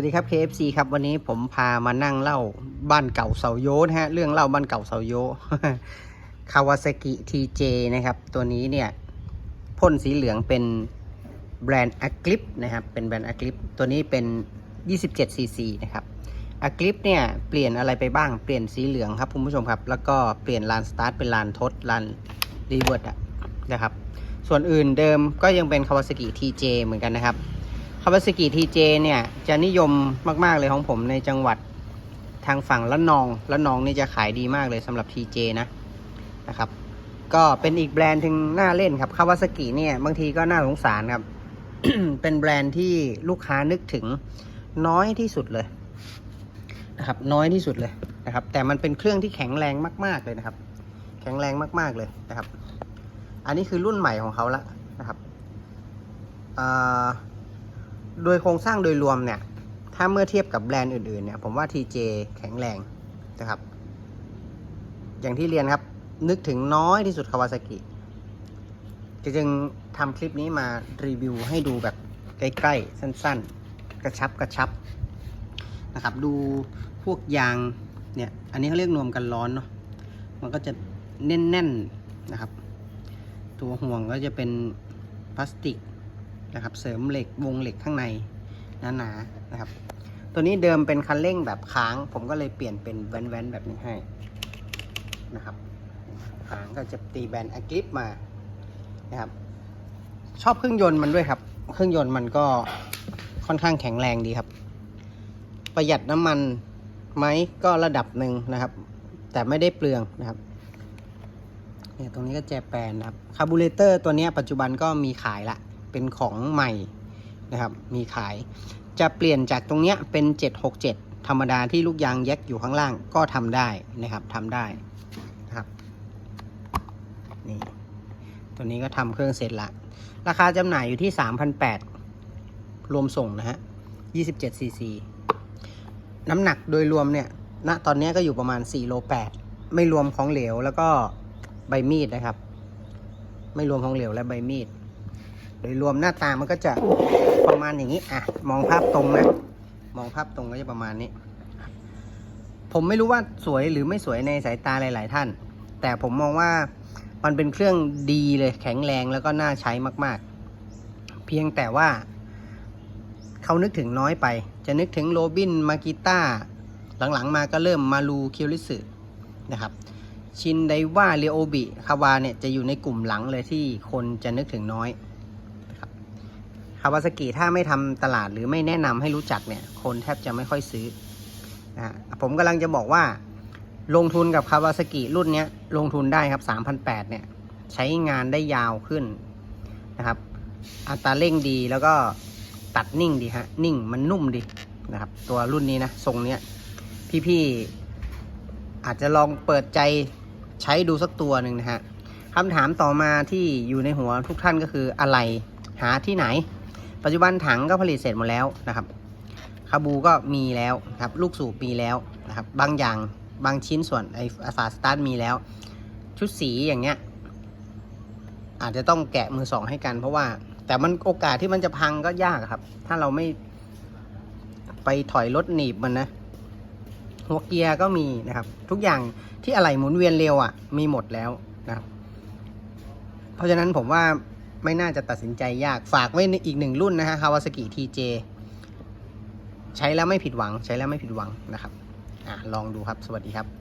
สวัสดีครับ KFC ครับวันนี้ผมพามานั่งเล่าบ้านเก่าเสาโยนะฮะเรื่องเล่าบ้านเก่าเสาโยคาวาซากิ TJ นะครับ ตัวนี้เนี่ยพ่นสีเหลืองเป็นแบรนด์ a g l i p นะครับ เป็นแบรนด์ a g l i p ตัวนี้เป็น 27cc นะครับ a g l i p เนี่ยเปลี่ยนอะไรไปบ้างเปลี่ยนสีเหลืองครับคุณผู้ชมครับ แล้วก็เปลี่ยนลานสตาร์ทเป็นลานทดลานรีเวิร์ดนะครับ ส่วนอื่นเดิมก็ยังเป็นคาวาซากิ TJ เหมือนกันนะครับ คาวาซากิทีเจเนี่ยจะนิยมมาก ๆ เลยของผมในจังหวัดทางฝั่งละนองละนองนี่จะขายดีมากเลยสำหรับ TJ นะนะครับ ก็เป็นอีกแบรนด์ถึงน่าเล่นครับคาวาซากิเนี่ยบางทีก็น่าสงสารครับ เป็นแบรนด์ที่ลูกค้านึกถึงน้อยที่สุดเลยนะครับ น้อยที่สุดเลยนะครับ แต่มันเป็นเครื่องที่แข็งแรงมาก ๆเลยนะครับ แข็งแรงมาก ๆเลยนะครับ อันนี้คือรุ่นใหม่ของเขาละนะครับอ่า โดยโครงสร้างโดยรวมเนี่ย ถ้าเมื่อเทียบกับแบรนด์อื่นๆเนี่ย ผมว่า TJ แข็งแรงนะครับ อย่างที่เรียนครับ นึกถึงน้อยที่สุดคาวาซากิจึงทำคลิปนี้มารีวิวให้ดูแบบใกล้ๆ สั้นๆ กระชับกระชับนะครับ ดูพวกยางเนี่ย อันนี้เขาเรียกนวมกันร้อนเนาะ มันก็จะแน่นๆนะครับ ตัวห่วงก็จะเป็นพลาสติก นะครับ เสริมเหล็กวงเหล็กข้างในหนาๆนนะครับ ตัวนี้เดิมเป็นคันเร่งแบบค้าง ผมก็เลยเปลี่ยนเป็นแว้นๆแบบนี้ให้นะครับค้างก็จะตีแบนอะกริปมานะครับ ชอบเครื่องยนต์มันด้วยครับ เครื่องยนต์มันก็ค่อนข้างแข็งแรงดีครับ ประหยัดน้ำมันไหมก็ระดับหนึ่งนะครับ แต่ไม่ได้เปลืองนะครับเนี่ยตรงนี้ก็แจแปนนะครับคาร์บูเรเตอร์ตัวนี้ปัจจุบันก็มีขายละ เป็นของใหม่นะครับมีขาย จะเปลี่ยนจากตรงเนี้ยเป็น 767 ธรรมดาที่ลูกยางแยกอยู่ข้างล่างก็ทำได้นะครับทำได้นะครับนี่ตัวนี้ก็ทำเครื่องเสร็จละ ราคาจำหน่ายอยู่ที่ 3,800 รวมส่งนะฮะ 27ซีซีน้ำหนักโดยรวมเนี่ยณตอนนี้ก็อยู่ประมาณ4โล8ไม่รวมของเหลวแล้วก็ใบมีดนะครับ ไม่รวมของเหลวและใบมีด โดยรวมหน้าตามันก็จะประมาณอย่างนี้อะมองภาพตรงนะมองภาพตรงก็จะประมาณนี้ ผมไม่รู้ว่าสวยหรือไม่สวยในสายตาหลาย ๆ ท่าน แต่ผมมองว่ามันเป็นเครื่องดีเลยแข็งแรงแล้วก็น่าใช้มาก ๆ เพียงแต่ว่าเขานึกถึงน้อยไป จะนึกถึงโรบินมากิต้าหลัง ๆ มาก็เริ่มมารูคิวริสึนะครับชินไดว่าเรโอบิคาวาเนี่ยจะอยู่ในกลุ่มหลังเลยที่คนจะนึกถึงน้อย คาวาซากิถ้าไม่ทำตลาดหรือไม่แนะนำให้รู้จักเนี่ย คนแทบจะไม่ค่อยซื้อนะผมกำลังจะบอกว่า ลงทุนกับคาวาซากิรุ่นนี้ลงทุนได้ครับ3,800เนี่ย ใช้งานได้ยาวขึ้นนะครับ อัตราเร่งดีแล้วก็ตัดนิ่งดีฮะ นิ่งมันนุ่มดีนะครับ ตัวรุ่นนี้นะทรงเนี้ยพี่ๆอาจจะลองเปิดใจใช้ดูสักตัวหนึ่งนะฮะคำถามต่อมาที่อยู่ในหัวทุกท่านก็คืออะไรหาที่ไหน ปัจจุบันถังก็ผลิตเสร็จหมดแล้วนะครับคาบูก็มีแล้วครับลูกสูบมีแล้วนะครับบางอย่างบางชิ้นส่วนไอ้ฝาสตาร์ทมีแล้ว ชุดสีอย่างเงี้ยอาจจะต้องแกะมือสองให้กัน เพราะว่า แต่มันโอกาสที่มันจะพังก็ยากครับ ถ้าเราไม่ไปถอยรถหนีบมันนะหัวเกียร์ก็มีนะครับ ทุกอย่างที่อะไหล่หมุนเวียนเร็วอะมีหมดแล้วนะครับ เพราะฉะนั้นผมว่า ไม่น่าจะตัดสินใจยากฝากไว้อีกหนึ่งรุ่นนะฮะ Kawasaki TJ ใช้แล้วไม่ผิดหวังใช้แล้วไม่ผิดหวังนะครับอะลองดูครับสวัสดีครับ